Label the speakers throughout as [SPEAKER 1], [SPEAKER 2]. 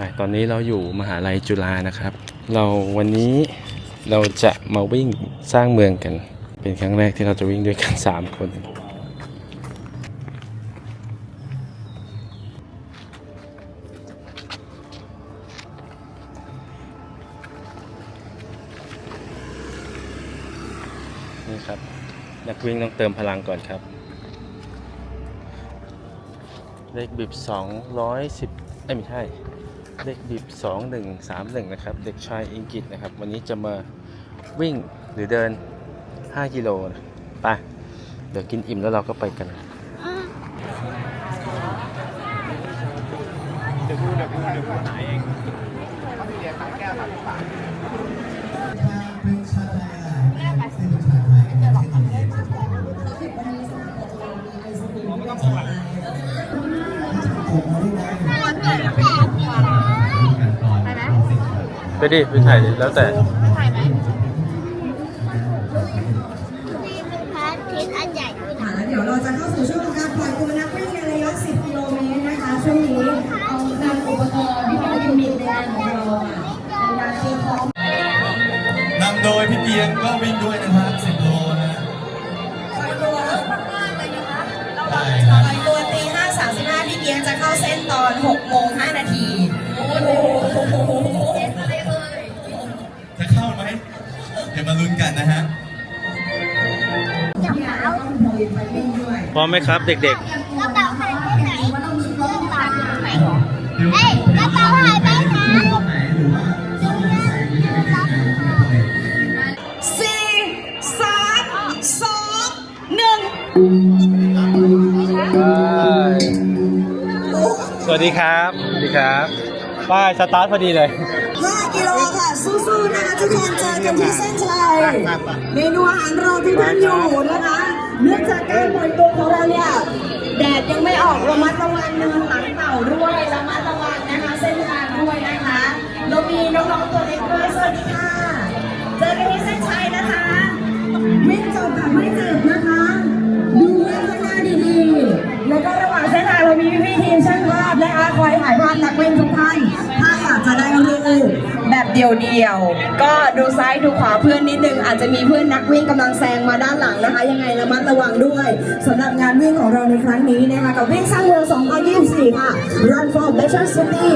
[SPEAKER 1] ไปตอนนี้เราอยู่มหาลัยจุฬานะครับ เราวันนี้เราจะมาวิ่งสร้างเมืองกัน เป็นครั้งแรกที่เราจะวิ่งด้วยกัน 3 คน นี่ครับ นักวิ่งต้องเติมพลังก่อนครับ เลขบิบ210เอ้ยไม่ใช่ เลขบิบ 2131 นะครับ เด็กชายอิงกิตนะครับ วันนี้จะมาวิ่งหรือเดิน 5 กิโลนะไป เดี๋ยวกินอิ่มแล้วเราก็ไปกันไปดิไปถ่ายดิแล้วแต่
[SPEAKER 2] ไปดิ
[SPEAKER 3] ไปถ่าย
[SPEAKER 4] ดิแล้
[SPEAKER 3] วแต่
[SPEAKER 1] ร้อมไหมครับ เด็ก
[SPEAKER 2] กระเป๋าหายไปไหนกระเป๋าหายไปไหนเฮ้ยกระเป๋าหายไปไหน
[SPEAKER 3] สี่สามสองหนึ่ง
[SPEAKER 1] ๆ สวัสดีครับ สวัสดีครับป้ายสตาร์ทพอดีเลย
[SPEAKER 3] 5กิโลค่ะ สู้ๆนะคะทุกคนเจอกันที่เส้นชัยเมนูอาหารเราที่ท่านอยู่นะคะ เนื่องจากการปล่อยตัวของเราเนี่ยแดดยังไม่ออกระมัดระวังเนินหลังเต่าด้วยระมัดระวังนะคะ เส้นทางด้วยนะคะเรามีน้องๆตัวเล็กด้วยสวัสดีค่ะเจอกันที่เส้นชัยนะคะวิ่จบแบบไม่เจ็บนะคะ ดูไว้ข้างหน้าดีๆแล้วก็ระหว่างเส้นทางเรามีพี่ทีมช่างภาพนะคะคอยถ่ายภาพนักวิ่งทุกท่านถ้าอยากจะได้รูป แบบเดียวๆ ก็ดูซ้ายดูขวาเพื่อนนิดนึง อาจจะมีเพื่อนนักวิ่งกำลังแซงมาด้านหลังนะคะ ยังไงระมัดระวังด้วยสำหรับงานวิ่งของเราในครั้งนี้นะคะ กับวิ่งสร้างเมือง2024 ค่ะ Run for Better City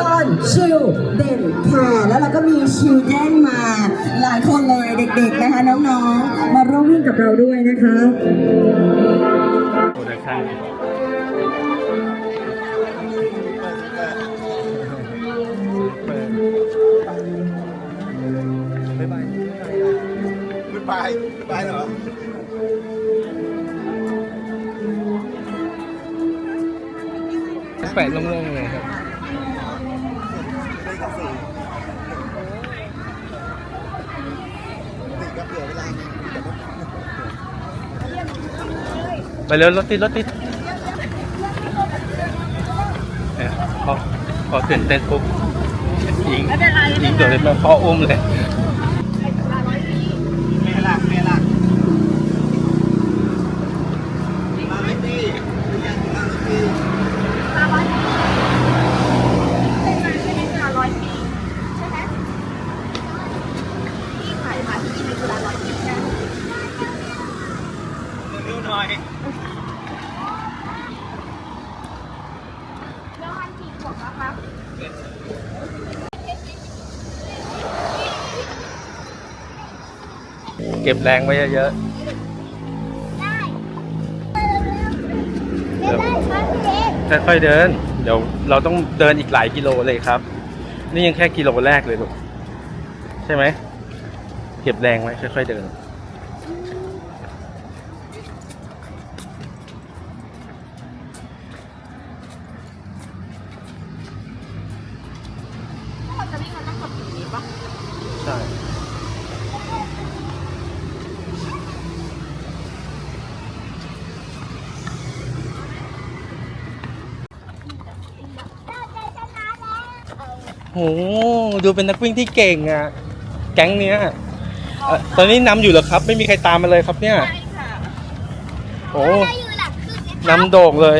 [SPEAKER 3] ตอนชิลเด่นแคร์แล้วเราก็มีชิลเด่นมาหลายคนเลยเด็กๆนะคะน้องๆ มาร่วมวิ่งกับเราด้วยนะคะ
[SPEAKER 4] ไปไปเหรอ
[SPEAKER 1] แปะลงๆเลยครับไปเร็วรถติดรถติดเนี่ยพอพอตื่นเต้นปุ๊บยิงยิงโดดเลยมาพ่ออุ้มเลย
[SPEAKER 2] ร้อยปีใช่ไหมที่ขายมาที่นี่เป็นเวลาร้อยปีนะแล้วมันกี่ขวบแล้วครับ
[SPEAKER 1] เก็บแรงไว้เยอะ
[SPEAKER 2] ได้ไม่ได้ครับพี่เอก
[SPEAKER 1] ๆค่อยๆเดิน เดี๋ยวเราต้องเดินอีกหลายกิโลเลยครับ นี่ยังแค่กิโลแรกเลยลูกใช่ไหม เก็บแรงไว้ค่อยๆเดิน หดูเป็นนักวิ่งที่เก่งอะ แก๊งเนี้ยเอ่อตอนนี้นำอยู่เหรอครับ ไม่มีใครตามมาเลยครับเนี่ย
[SPEAKER 2] ใช่ค่ะ
[SPEAKER 1] โอ้
[SPEAKER 2] เราอยู่หลังครึ่งนะคะ
[SPEAKER 1] นำโด่งเลย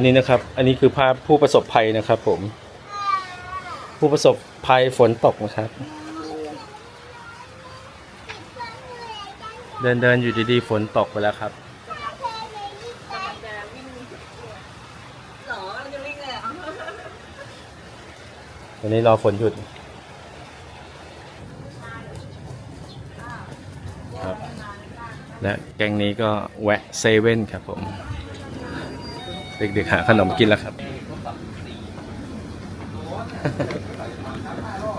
[SPEAKER 2] นนี้
[SPEAKER 1] นะครับ อันนี้คือภาพผู้ประสบภัยนะครับ ผม ผู้ประสบภัยฝนตกนะครับ เดินเดินอยู่ดีๆฝนตกไปแล้วครับ
[SPEAKER 3] หรอนจะวิ่งเลยเหรอ
[SPEAKER 1] วันนี้รอฝนหยุดครับ และแกงนี้ก็แวะเซเว่นครับผม เด็กๆหาขนมกินแล้วครับ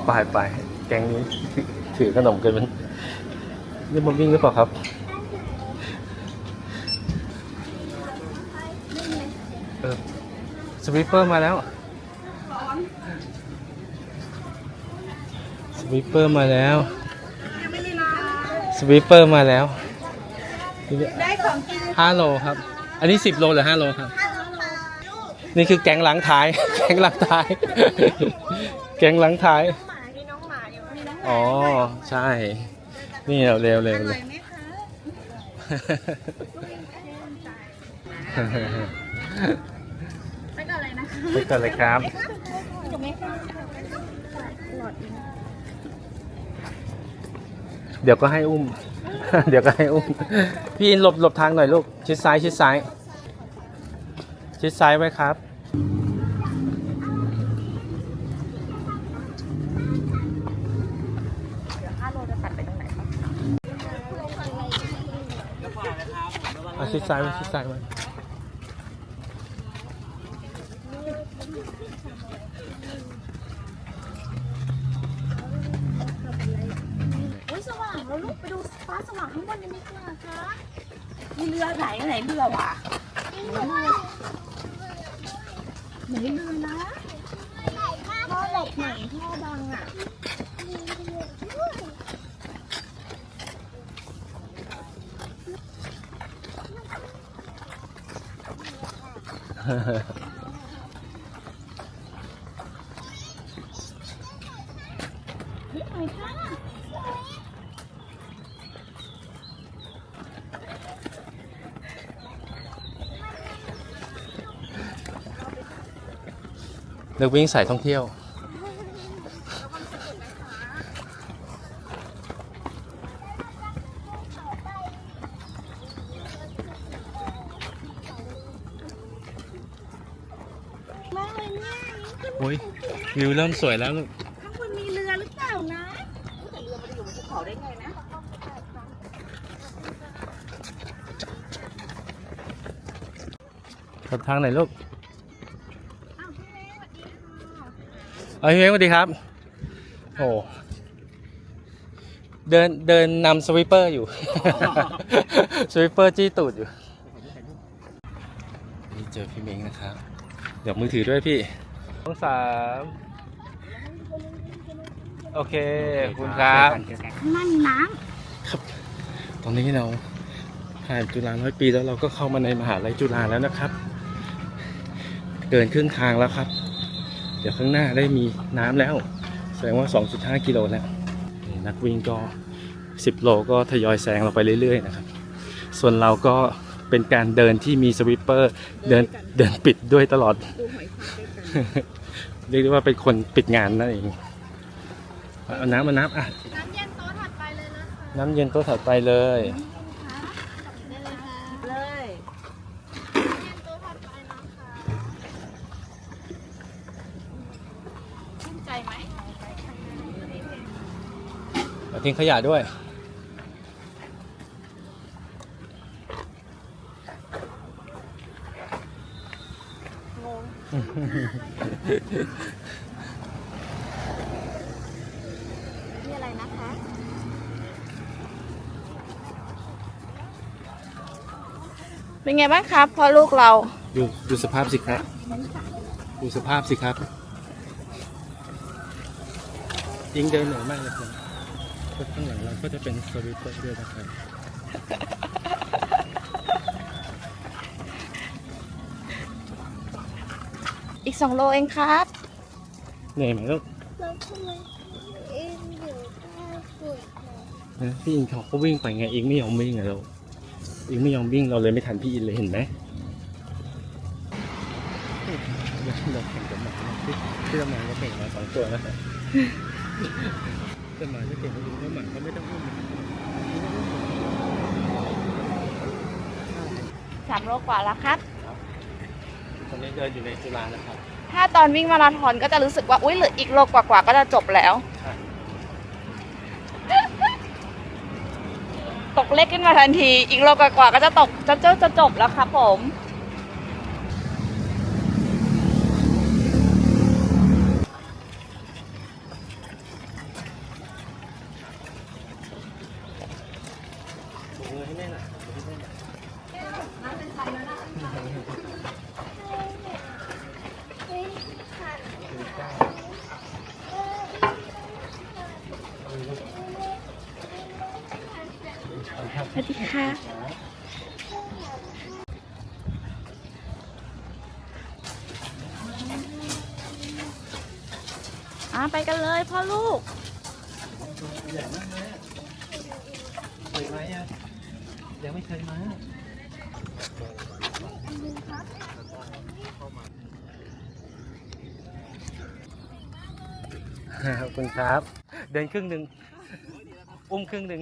[SPEAKER 1] ไปไปแกงนี้ ถือขนมกันมันนี่มาวิ่งหรือเปล่าครับ เออสวิปเปอร์มาแล้วสวิปเปอร์มาแล้วสวิปเปอร์มาแล้ว
[SPEAKER 3] ได้ของกิน
[SPEAKER 1] ห้าโลครับ อันนี้สิบโลหรือห้าโลครับ นี่คือแกงล้างท้าย แกงล้างท้าย แกงล้างท้าย
[SPEAKER 3] มีน้องหมาอยู่มีน้อง
[SPEAKER 1] อ๋อใช่ นี่เร็วเร็วเร็วเร็ว
[SPEAKER 3] ไหมคะไปก่อนเลยนะคะ
[SPEAKER 1] ไปก่อนเลยครับ
[SPEAKER 3] ถูกไหมคะ
[SPEAKER 1] เดี๋ยวก็ให้อุ้ม เดี๋ยวก็ให้อุ้ม พี่อินหลบหลบทางหน่อยลูก ชิดซ้าย ชิดซ้าย ชิดซ้ายไว้ครับ
[SPEAKER 3] ห้าโลจะตัดไปตรงไหนคะ
[SPEAKER 1] อะชิดซ้ายไว้ชิดซ้ายไว้
[SPEAKER 2] อุ้ยสว่างแล้วลูกไปดูฟ้าสว่างข้างบนกันดีกว่าคะ
[SPEAKER 3] มีเรือไหนไหนเรือวะ
[SPEAKER 2] ไหนเรือนะพ่อหลบไหนพ่อบังอะเฮ้ยไหนคะ
[SPEAKER 1] เลือกวิ่งสายท่องเที่ยว
[SPEAKER 2] มากเลยเนี่ย
[SPEAKER 1] โอ้ยวิวเริ่มสวยแล้วลูก
[SPEAKER 3] ข้างบนมีเรือหรือเปล่านะแต่เรือมันจะอยู่บนภูเขาได้ไงนะ
[SPEAKER 1] ขับทางไหนลูก เอาพี่เม้งสวัสดีครับ โอ้เดินเดินนำสวิปเปอร์อยู่ สวิปเปอร์จี้ตูดอยู่ นี่เจอพี่เม้งนะครับ เดี๋ยวมือถือด้วยพี่สองสามโอเคขอบคุณครับ
[SPEAKER 2] ข้างหน้ามีน้
[SPEAKER 1] ตอนนี้เราผ่านจุฬาร้อยปีแล้วเราก็เข้ามาในมหาลัยจุฬาแล้วนะครับ เดินครึ่งทางแล้วครับ เดี๋ยวข้างหน้าได้มีน้ำแล้ว แสดงว่า 2.5 กิโลแล้วนี่นักวิ่งก็ 10 โลก็ทยอยแซงเราไปเรื่อย ๆ นะครับ ส่วนเราก็เป็นการเดินที่มีสวิปเปอร์เดินเดินปิดด้วยตลอด เรียกได้ว่าเป็นคนปิดงานนั่นเองเอาน้ำมาน้ำอะำ
[SPEAKER 2] น้ำเย็นโต๊ะถัดไปเลยนะคะ
[SPEAKER 1] น้ำเย็นโต๊ะถัดไปเลย
[SPEAKER 2] ได้เลยค่ะ
[SPEAKER 3] เลย
[SPEAKER 2] น้ำเย็นโต๊ะถัดไปนะคะชื่นใจไหม
[SPEAKER 1] เอา ทิ้งขยะด้วย
[SPEAKER 2] นี่อะไรนะคะ
[SPEAKER 5] เป็นไงบ้างครับพ่อลูกเรา
[SPEAKER 1] ดูดูสภาพสิครับ ดูสภาพสิครับยิงเดินเหนื่อยมากเลยครับ ก็ข้างหลังเราก็จะเป็นสวิตเตอร์ด้วยนะครับ
[SPEAKER 5] อีกสองโลเองครับ
[SPEAKER 1] เหนื่อยไหมลูก
[SPEAKER 2] แล้วทำไมเอ็นอยู่ใต้ฝุ่นนะ
[SPEAKER 1] นะพี่อินเขาก็วิ่งไปไงอิงไม่ยอมวิ่งอะเราอิงไม่ยอมวิ่งเราเลยไม่ทันพี่อินเลยเห็นไหมเราแข่งกับหมานะที่ที่เรามาเราแข่งมาสองตัวแล้ วแต่หมาจะเก่งไม่รู้เพราะหมาเขาไม่ต้องอุ้ม
[SPEAKER 5] สามโลกว่าแล้วครับ
[SPEAKER 1] ตอนนี้เดินอยู่ในจุฬานะครับ
[SPEAKER 5] ถ้าตอนวิ่งมาราธอนก็จะรู้สึกว่า อุ้ยเหลืออีกโลกว่าๆก็จะจบแล้ว
[SPEAKER 1] ใช่
[SPEAKER 5] ตกเล็กขึ้นมาทันที อีกโลกว่าๆก็จะตกจะจะจะจบแล้วครับผม
[SPEAKER 1] ถูมือให้แน่นหน่อยถูมือให้แน่นหน่อย
[SPEAKER 5] สวัสดีค่ะ อ่าไปกันเลยพ่อลูก
[SPEAKER 1] ใหญ่มากเลยอะเคยไหมอะยังไม่เคยมาขอบคุณครับ เดินครึ่งหนึ่งอุ้มครึ่งหนึ่ง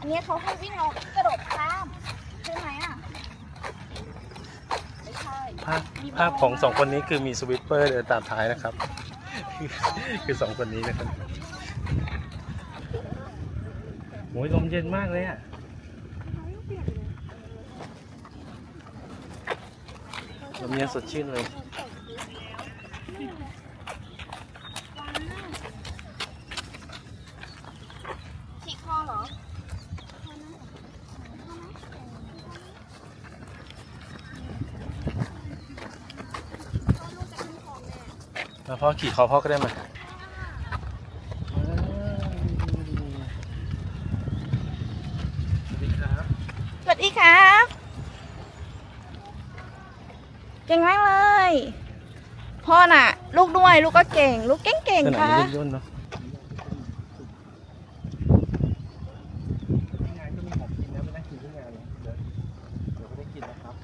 [SPEAKER 5] อันนี้เขาให้วิ่งเรากระโดดข้าม ใช่ไหมอะ ไม่ใช่
[SPEAKER 1] ภาพภาพของสองคนนี้คือมีสวิปเปอร์เดินตามท้ายนะครับ คือสองคนนี้นะครับโอ้ยลมเย็นมากเลยอะลมเย็นสดชื่นเลย
[SPEAKER 5] ฉีกคอเหรอ
[SPEAKER 1] แล้วพ่อขี่คอพ่อก็ได้มาสวัสดีครับ
[SPEAKER 5] สวัสดีครับ เก่งมากเลย พ่อน่ะ ลูกด้วย ลูกก็เก่ง ลูกเก่งเก่ง
[SPEAKER 1] สนาม
[SPEAKER 5] ค่ะ
[SPEAKER 1] นี้ย่นๆเนาะงานก็มีของกินนะไม่นั่งกินที่งานนะเดี๋ยวเดี๋ยวก็ได้กินนะครับ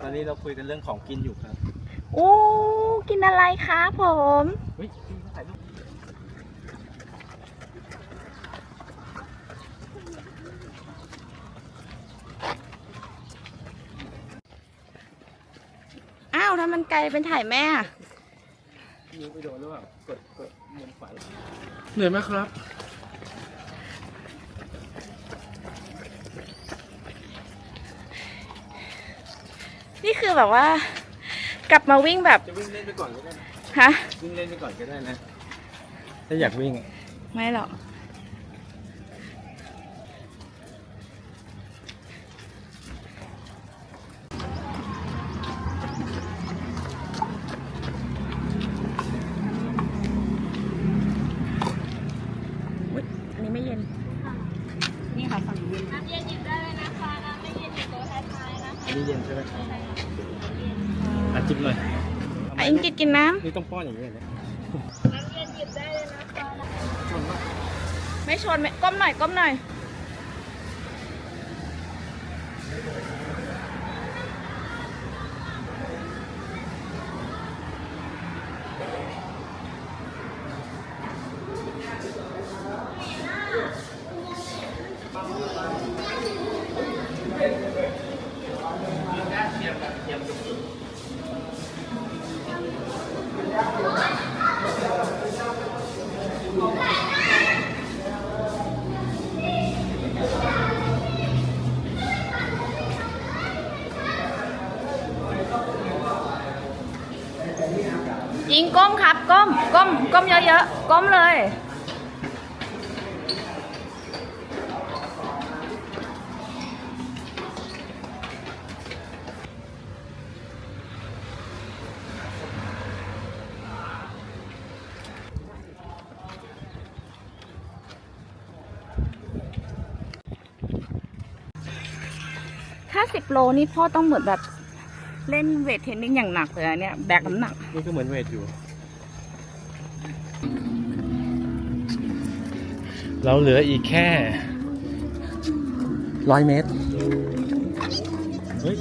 [SPEAKER 1] ตอนนี้เราคุยกันเรื่องของกินอยู่ครับ
[SPEAKER 5] โอ้ กินอะไรคะผม
[SPEAKER 1] เฮ้ยพี่เขาถ่ายรูป
[SPEAKER 5] อ้าวถ้ามันไกลเป็นถ่ายแม่อะ
[SPEAKER 1] นิ้วไปโดนหรือเปล่ากดกดมุมขวาเหนื่อยไหมครับ
[SPEAKER 5] นี่คือแบบว่า กลับมาวิ่งแบบ
[SPEAKER 1] จะวิ่งเล่นไปก่อนก็ได้นะ
[SPEAKER 5] ฮะ
[SPEAKER 1] วิ่งเล่นไปก่อนก็ได้นะ ถ้าอยากวิ่ง
[SPEAKER 5] ไม่หรอก กิดกินน้
[SPEAKER 1] นี่ต้องป้อนอย่างนี้เลยนะ
[SPEAKER 2] น้ำเย็นหยิบได้เลยนะคะำ
[SPEAKER 5] ไม่ชนไม่ก้มหน่อยก้มหน่อยยิงก้มครับ ก้ม ก้มเยอะๆ ก้มเลย ถ้าสิบโลนี่พ่อต้องเหมือนแบบเล่นเวทเทรนนิ่งอย่างหนักเลยอะเนี่ย แบกน้ำหนัก
[SPEAKER 1] นี่ก็เหมือนเวทอยู่ เราเหลืออีกแค่ร้อยเมตร เฮ้ย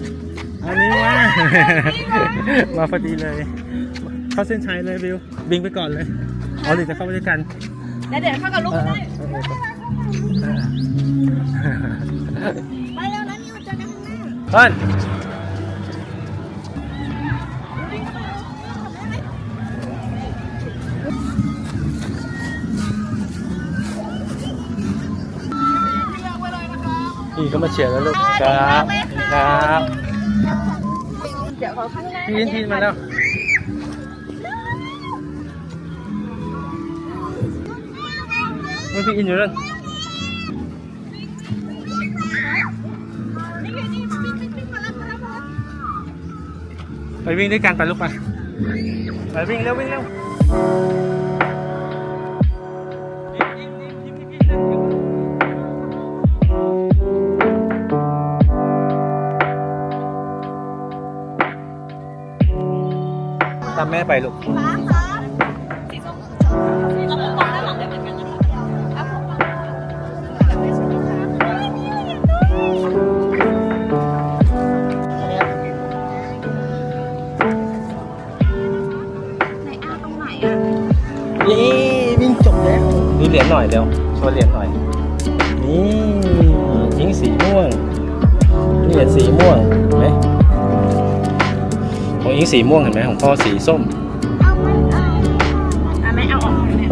[SPEAKER 1] อันนี้ว่า มาพอดีเลย เข้าเส้นชัยเลยบิว บิงไปก่อนเลยอ๋อหรือจะเข้าไปด้วยกัน
[SPEAKER 5] แล้วเดี๋ยวเข้ากับลูกก็ได้
[SPEAKER 2] ไปเร็วนะนิวเจอกันข้างหน้า
[SPEAKER 1] เพิ่น พี่ก็มาเชียร์แล้วลูกครับครับ
[SPEAKER 5] เดี๋ยวขอข้างหน้า
[SPEAKER 1] พี่อินทีนมาแล้วไม่พี่อินอยู่นั่นไปวิ่งด้วยกันไปลูกไปไปวิ่งเร็ววิ่งเร็ว ต
[SPEAKER 2] ร
[SPEAKER 5] งไหนอะ
[SPEAKER 1] นี่วิ่งจบแล้วดูเหรียญหน่อยเร็วโชว์เหรียญหน่อย นี่ยิงสีม่วงเหรียญสีม่วง สีม่วงเห็นไหมของพ่อสีส้ม
[SPEAKER 2] เอามันเอา
[SPEAKER 5] อะแม่เอาออกแม่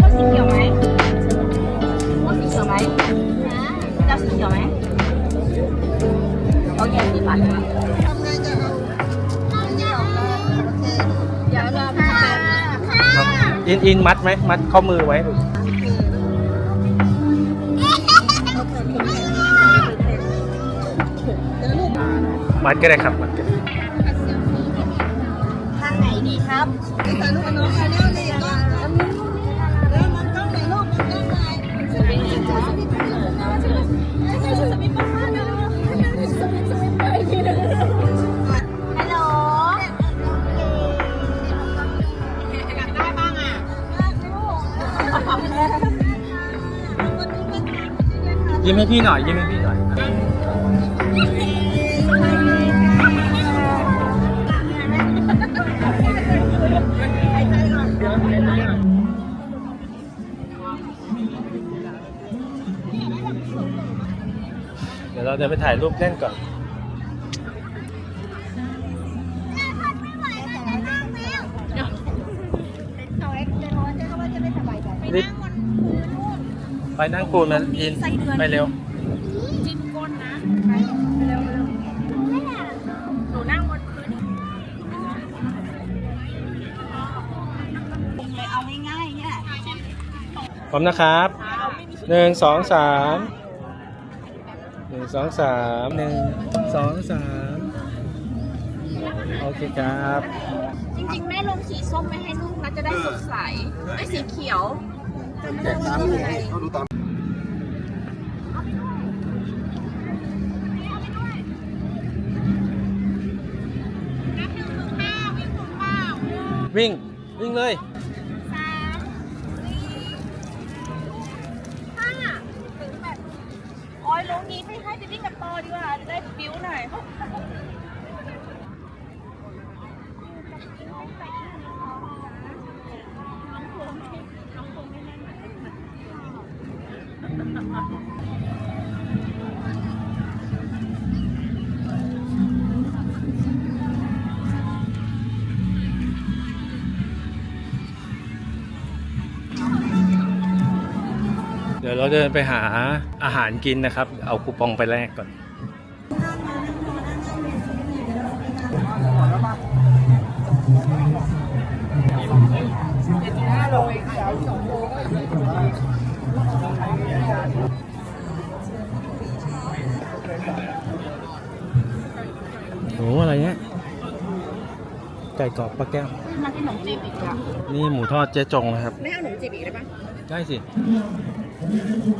[SPEAKER 5] ว่าสีเขียวไหมว่าสีเขียวไหมเจะสีเขียวไหมโอเคสีฟ้าเดี๋ยวเราพา
[SPEAKER 1] อินอินมัดไหมมัดข้อมือไว้ลูก มัดก็ได้ครับมัดก็ได้
[SPEAKER 2] ทางไหนดีครับถ่ายรูปกับน้องถ่ายเร็วเลยก็เร็วมันต้องไหนลูกมันต้องไหนสวิตช์สวิตช์สวิตช์ป้าเนาะสวิตช์สวิตช์ไปทีนึงฮัลโหลอยากได้บ้างอะ
[SPEAKER 1] ยิ้มให้พี่หน่อยยิ้มให้พี่ เดี๋ยวเราเดินไปถ่ายรูปเล่นก่อน รีบไปนั่งปูนมันอินไปเร็ว
[SPEAKER 5] จิ้มก้นนะไปเร็วเร็วหนูนั่งบนพื้นเลยเอาง่ายๆเนี่ย
[SPEAKER 1] พร้อมนะครับหนึ่งสองสามหนึ่ง สองสามหนึ่งสองสามโอเคครับ
[SPEAKER 5] จริงๆ แม่ลงสีส้มไม่ให้ลูกนะจะได้สดใสไอ้สีเขียว
[SPEAKER 1] วิ่ง วิ่งเลย
[SPEAKER 5] โอ้ยลงนี้ไม่ให้ไปวิ่งกับปอดีกว่าจะได้บิ้วหน่อย
[SPEAKER 1] เดี๋ยวเราเดินไปหาอาหารกินนะครับ เอาคูปองไปแลกก่อน โห อะไรเนี่ยไก่กรอบปลาแก้ว
[SPEAKER 5] มาขนมจีบอีกอะ
[SPEAKER 1] นี่หมูทอดเจ๊จงนะครับ
[SPEAKER 5] ไม่เอาขนมจีบอีกได้ปะ
[SPEAKER 1] ได้สิ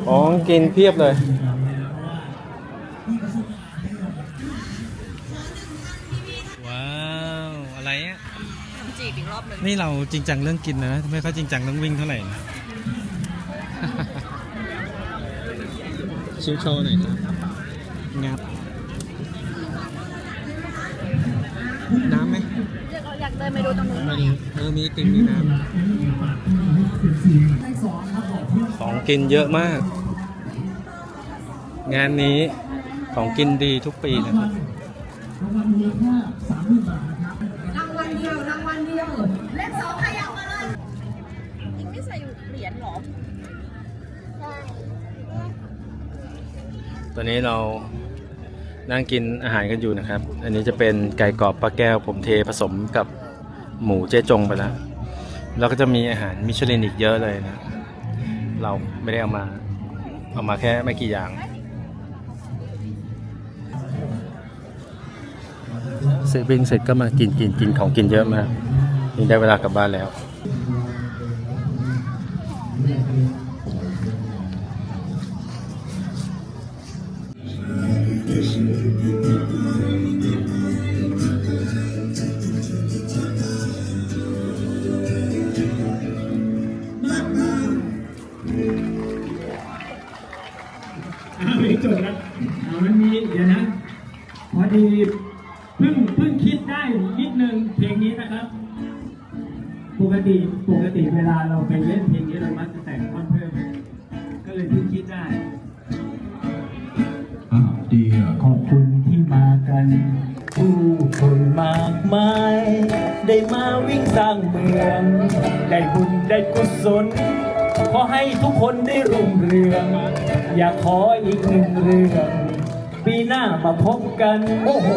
[SPEAKER 1] ของกินเพียบเลย ว้าวอะไรอะ
[SPEAKER 5] ขนมจีบ
[SPEAKER 2] บอีกรอบหนึ่ง
[SPEAKER 1] นี่เราจริงจังเรื่องกินนะไม่ค่อยจริงจังเรื่องวิ่งเท่าไหร่นะ ชิวโชว์หน่อยครับงับน้ำไหม
[SPEAKER 5] อยากเดินไปดูตรงนู้น
[SPEAKER 1] มาดูเออมีติ่งมีน้ำของ กินเยอะมาก งานนี้ของกินดีทุกปีนะครับ
[SPEAKER 3] รางวัลเดียวรางวัลเดียวเลขสองขยับมาเลย
[SPEAKER 5] ยิงไม่ใส่เหรียญหรอ
[SPEAKER 1] ตอนนี้เรานั่งกินอาหารกันอยู่นะครับ อันนี้จะเป็นไก่กรอบปลาแก้ว ผมเทผสมกับหมูเจ๊จงไปแล้ว แล้วก็จะมีอาหารมิชลินอีกเยอะเลยนะ เราไม่ได้เอามา เอามาแค่ไม่กี่อย่างเสร็จวิ่งเสร็จก็มากินกินกินของกินเยอะมากนี่ได้เวลากลับบ้านแล้ว
[SPEAKER 6] ติปกติเวลาเราไปเล่นเพลงนี้เรามักจะแต่งท่อนเพิ่ม ก็เลยเพิ่งคิดได้
[SPEAKER 4] อ่าดีอะ
[SPEAKER 6] ขอบคุณที่มากัน ผู้คนมากมาย ได้มาวิ่งสร้างเมือง ได้บุญได้กุศล ขอให้ทุกคนได้รุ่งเรือง อยากขออีกหนึ่งเรื่อง ปีหน้ามาพบกัน โอ้โห